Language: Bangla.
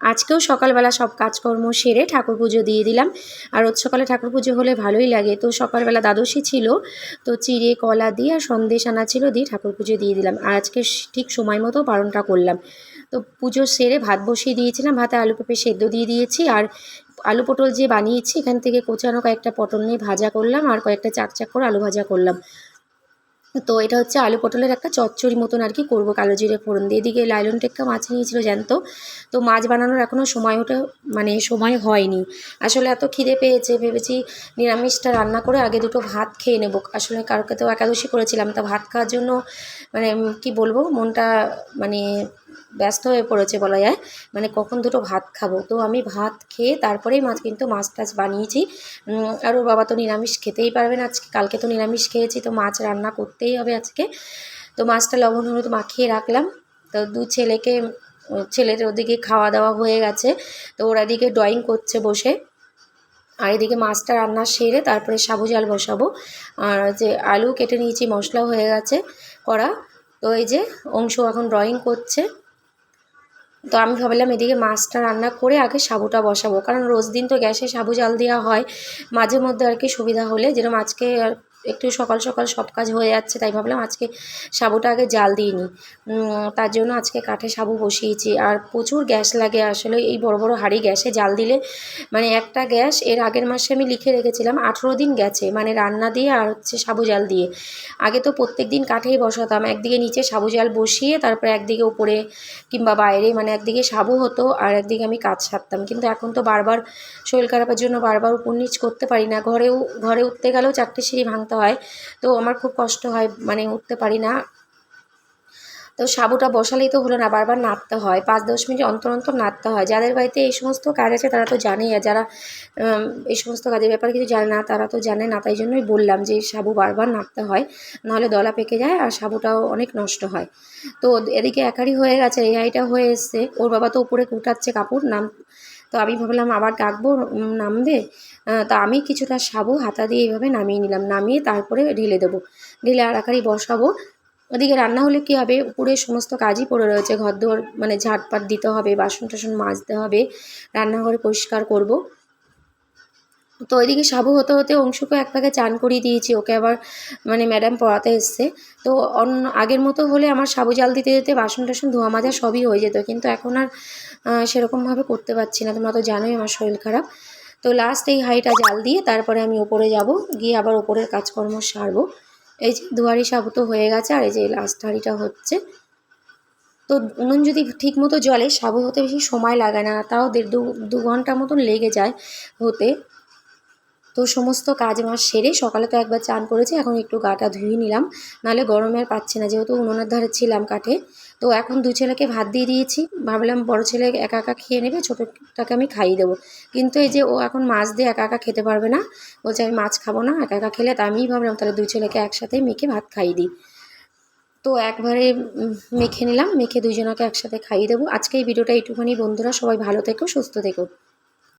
আজকেও সকালবেলা সব কাজকর্ম সেরে ঠাকুর পুজো দিয়ে দিলাম। আর রোজ সকালে ঠাকুর পুজো হলে ভালোই লাগে। তো সকালবেলা দ্বাদশী ছিল, তো চিড়ে, কলা দিয়ে আর সন্দেশ আনা ছিল দিয়ে ঠাকুর পুজো দিয়ে দিলাম। আর আজকে ঠিক সময় মতো পালনটা করলাম। তো পুজো সেরে ভাত বসিয়ে দিয়েছিলাম। ভাতে আলু পেঁপে সেদ্ধ দিয়ে দিয়েছি। আর আলু পটল যে বানিয়েছি, এখান থেকে কোচানো কয়েকটা পটল নিয়ে ভাজা করলাম। আর কয়েকটা চাক চাক করে আলু ভাজা করলাম। তো এটা হচ্ছে আলু পটলের একটা চচ্চড়ি মতন আর কি করব, কালো জিরে ফোড়ন দিয়ে। এদিকে লাইলন টেক্কা মাছ নিয়েছিল, জ্যান্ত। তো মাছ বানানোর এখনও সময় ওটা মানে সময় হয়নি। আসলে এত খিদে পেয়েছে, ভেবেছি নিরামিষটা রান্না করে আগে দুটো ভাত খেয়ে নেব। আসলে কারোকে তো একাদশী করেছিলাম, তা ভাত খাওয়ার জন্য মানে কি বলব, মনটা মানে ব্যস্ত হয়ে পড়েছে বলা যায়। মানে কখন দুটো ভাত খাব? তো আমি ভাত খেয়ে তারপরেই মাছ কিন্তু মাছ টাছ বানিয়েছি। আর ওর বাবা তো নিরামিষ খেতেই পারবে না। আজকে কালকে তো নিরামিষ খেয়েছি, তো মাছ রান্না করতেই হবে আজকে। তো মাছটা লবণ হলুদ মাখিয়ে রাখলাম। তো দু ছেলেকে ছেলের ওদিকে খাওয়া দাওয়া হয়ে গেছে। তো ওরা দিকে ড্রয়িং করছে বসে। আর এদিকে মাছটা রান্না সেরে তারপরে সাবু জাল বসাবো। আর যে আলু কেটে নিয়েছি মশলা হয়ে গেছে করা। তো এই যে অংশ এখন ড্রয়িং করছে। তো আমি ভাবলাম এদিকে মাছটা রান্না করে আগে সাবুটা বসাবো। কারণ রোজ দিন তো গ্যাসে সাবু জাল দেওয়া হয়। মাঝে মধ্যে আর কি সুবিধা হলে যেরকম আজকে আর একটু সকাল সকাল সব কাজ হয়ে যাচ্ছে তাই ভাবলাম আজকে সাবুটা আগে জাল দিই নি উম, তার জন্য আজকে কাঠে সাবু বসিয়েছি। আর প্রচুর গ্যাস লাগে আসলে এই বড় বড় হাঁড়ি গ্যাসে জাল দিলে মানে একটা গ্যাস এর আগের মাসে আমি লিখে রেখেছিলাম আঠেরো দিন গেছে মানে রান্না দিয়ে আর হচ্ছে সাবু জাল দিয়ে। আগে তো প্রত্যেক দিন কাঠেই বসাতাম একদিকে নিচে সাবু জাল বসিয়ে তারপরে একদিকে উপরে কিংবা বাইরে মানে একদিকে সাবু হতো আর একদিকে আমি কাজ সারতাম। কিন্তু এখন তো বারবার শরীর খারাপের জন্য বারবার উপর নিচ করতে পারি না ঘরেও ঘরে উঠতে গেলেও চারটে সিঁড়ি ভাঙতে হয়। তো আমার খুব কষ্ট হয় মানে উঠতে পারি না। তো সাবুটা বসালেই তো হলো না, বারবার নাড়তে হয়। পাঁচ দশ মিনিট অন্তর অন্তর নাড়তে হয়। যাদের বাড়িতে এই সমস্ত কাজ আছে তারা তো জানেই, আর যারা এই সমস্ত কাজের ব্যাপারে কিছু জানে না, তারা তো জানে না, তাই জন্যই বললাম যে সাবু বারবার নাড়তে হয়। নাহলে দলা পেকে যায় আর সাবুটাও অনেক নষ্ট হয়। তো এদিকে একারই হয়ে গেছে এই হয়ে এসছে। ওর বাবা তো উপরে কুটাচ্ছে কাপড়, নাম তো আমি ভাবলাম আবার ডাকবো নামবে। তা আমি কিছুটা সাবো, হাতা দিয়ে এইভাবে নামিয়ে নিলাম। নামিয়ে তারপরে ঢেলে দেবো। ঢেলে আড়াকারি বসাবো। ওদিকে রান্না হলে কী হবে? উপরে সমস্ত কাজই পড়ে রয়েছে। ঘর দোর মানে ঝাটপাট দিতে হবে বাসন টাসন মাজতে হবে। রান্নাঘর পরিষ্কার করব। তো ওইদিকে সাবু হতে হতে অংশুকে এক পাকে চান করিয়ে দিয়েছি। ওকে আবার মানে ম্যাডাম পড়াতে এসছে। তো অন্য আগের মতো হলে আমার সাবু জাল দিতে দিতে বাসন টাসন ধোয়া মাজা সবই হয়ে যেত। কিন্তু এখন আর সেরকমভাবে করতে পারছি না। তোমরা তো জানোই আমার শরীর খারাপ। তো লাস্ট এই হাঁড়িটা জাল দিয়ে তারপরে আমি ওপরে যাব। গিয়ে আবার ওপরের কাজকর্ম সারবো। এই যে দুয়ারি সাবু তো হয়ে গেছে আর এই যে লাস্ট হাঁড়িটা হচ্ছে। তো উনুন যদি ঠিক মতো জলে, সাবু হতে বেশি সময় লাগে না। তাও দেড় দু ঘণ্টা মতন লেগে যায় হতে। তো সমস্ত কাজ আমার সেরে সকালে তো একবার চান করেছি, এখন একটু গাটা ধুয়ে নিলাম। নাহলে গরমে আর পাচ্ছি না, যেহেতু উনুনের ধারে ছিলাম কাঠে। তো এখন দু ছেলেকে ভাত দিয়ে দিয়েছি, ভাবলাম বড় ছেলে একা একা খেয়ে নেবে, ছোটোটাকে আমি খাইয়ে দেবো। কিন্তু এই যে ও এখন মাছ দিয়ে একা একা খেতে পারবে না, বলছে আমি মাছ খাব না, একা একা খেলে তা আমিই ভাবলাম তাহলে দুই ছেলেকে একসাথে মেখে ভাত খাইয়ে দিই। তো একবারে মেখে নিলাম, মেখে দুইজনকে একসাথে খাইয়ে দেবো। আজকে এই ভিডিওটা এইটুখানি, বন্ধুরা সবাই ভালো থেকো, সুস্থ থেকো।